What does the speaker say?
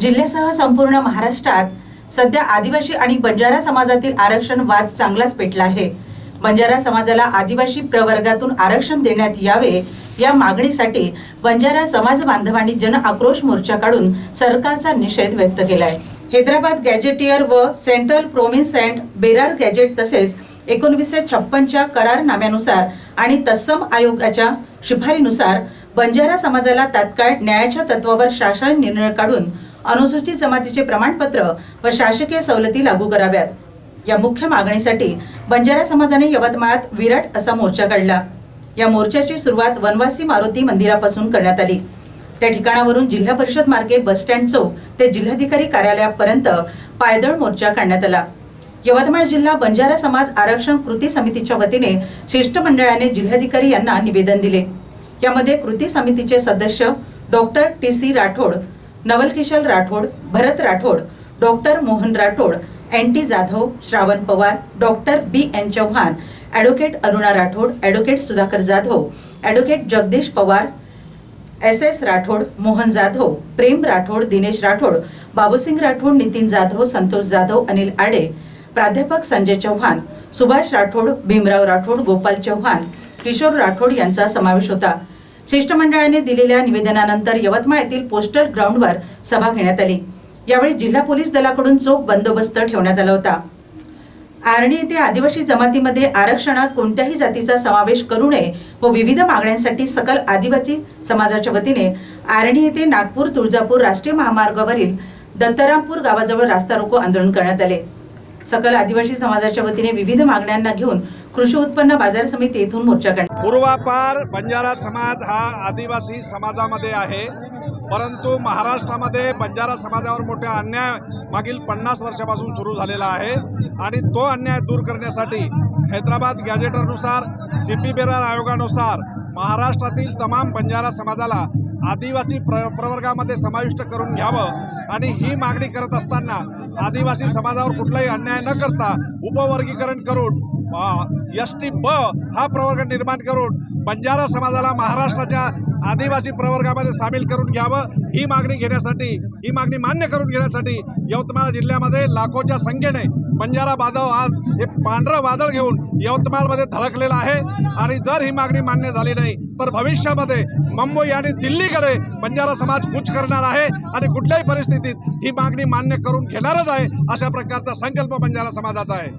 जिल्ह्यासह संपूर्ण महाराष्ट्रात सध्या आदिवासी आणि बंजारा समाजातील आरक्षण वाद चांगलाच पेटला आहे. बंजारा समाजाला आदिवासी प्रवर्गातून आरक्षण देण्यात यावे या मागणीसाठी बंजारा समाज बांधवांनी जन आक्रोश मोर्चा काढून सरकारचा निषेध व्यक्त केलाय. हैदराबाद गॅजेटियर व central provinces and Berar gazette तसेच एकोणवीसशे छप्पनच्या करारनाम्यानुसार आणि तत्सम आयोगाच्या शिफारीनुसार बंजारा समाजाला तात्काळ न्यायाच्या तत्वावर शासन निर्णय काढून अनुसूचित जमातीचे प्रमाणपत्र व शासकीय सवलती लागू कराव्यात. या मुख्य मागणीसाठी बंजारा समाजाने यवतमाळात विराट असा मोर्चा काढला. या मोर्चाची सुरुवात वनवासी मारुती मंदिरापासून करण्यात आली. त्या ठिकाणावरून जिल्हा परिषद मार्गे बसस्टँड चौक ते जिल्हाधिकारी कार्यालयापर्यंत पायदळ मोर्चा काढण्यात आला. यवतमाळ जिल्हा बंजारा समाज आरक्षण कृती समितीच्या वतीने शिष्टमंडळाने जिल्हाधिकारी यांना निवेदन दिले. यामध्ये कृती समितीचे सदस्य doctor T C Rathod Nawalkishor Rathod Bharat Rathod doctor Mohan Rathod N T Jadhav Shravan Pawar doctor B N Chavan advocate Aruna Rathod advocate Sudhakar Jadhav advocate Jagdish Pawar S S Rathod Mohan Jadhav Prem Rathod Dinesh Rathod Babusing Rathod Nitin Jadhav Santosh Jadhav Anil Ade प्राध्यापक संजय चव्हाण सुभाष राठोड भीमराव राठोड गोपाल चव्हाण किशोर राठोड यांचा समावेश होता. शिष्टमंडळाने दिलेल्या निवेदनानंतर यवतमाळ येथील poster ग्राउंडवर सभा घेण्यात आली. यावेळी जिल्हा पोलीस दलाकडून चोख बंदोबस्त ठेवण्यात आला होता. आर्णी येथे आदिवासी जमातीमध्ये आरक्षणात कोणत्याही जातीचा समावेश करू नये व विविध मागण्यांसाठी सकल आदिवासी समाजाच्या वतीने आर्णी येथे नागपूर तुळजापूर राष्ट्रीय महामार्गावरील दत्तारामपूर गावाजवळ रास्ता रोको आंदोलन करण्यात आले. सकल आदिवासी समाजाच्या वतीने विविध मागण्यांना घेऊन कृषी उत्पन्न बाजार समिती येथून मोर्चा काढला. पूर्वापार बंजारा समाज हा आदिवासी समाजामध्ये आहे. परंतु महाराष्ट्रामध्ये बंजारा समाजावर मोठा अन्याय मागील पन्नास वर्षापासून सुरू झालेला आहे. आणि तो अन्याय दूर करण्यासाठी हैदराबाद गॅजेटरनुसार सी पी बेरार आयोगानुसार महाराष्ट्रातील तमाम बंजारा समाजाला आदिवासी प्र प्रवर्गामध्ये समाविष्ट करून घ्यावं. आणि ही मागणी करत असताना आदिवासी समाजावर कुठलाही अन्याय न करता उपवर्गीकरण करून एस टी ब हा प्रवर्ग निर्माण करून बंजारा समाजाला महाराष्ट्राच्या आदिवासी प्रवर्गामध्ये सामील करून घ्यावं ही मागणी घेण्यासाठी ही मागणी मान्य करून घेण्यासाठी यवतमाळ जिल्ह्यामध्ये लाखोच्या संख्येने बंजारा बांधव आज हे पांढरं वादळ घेऊन यवतमाळमध्ये धडकलेलं आहे. आणि जर ही मागणी मान्य झाली नाही तर भविष्यामध्ये मुंबई आणि दिल्लीकडे बंजारा समाज कूच करणार आहे. आणि कुठल्याही परिस्थितीत ही मागणी मान्य करून घेणारच आहे. अशा प्रकारचा संकल्प बंजारा समाजाचा आहे.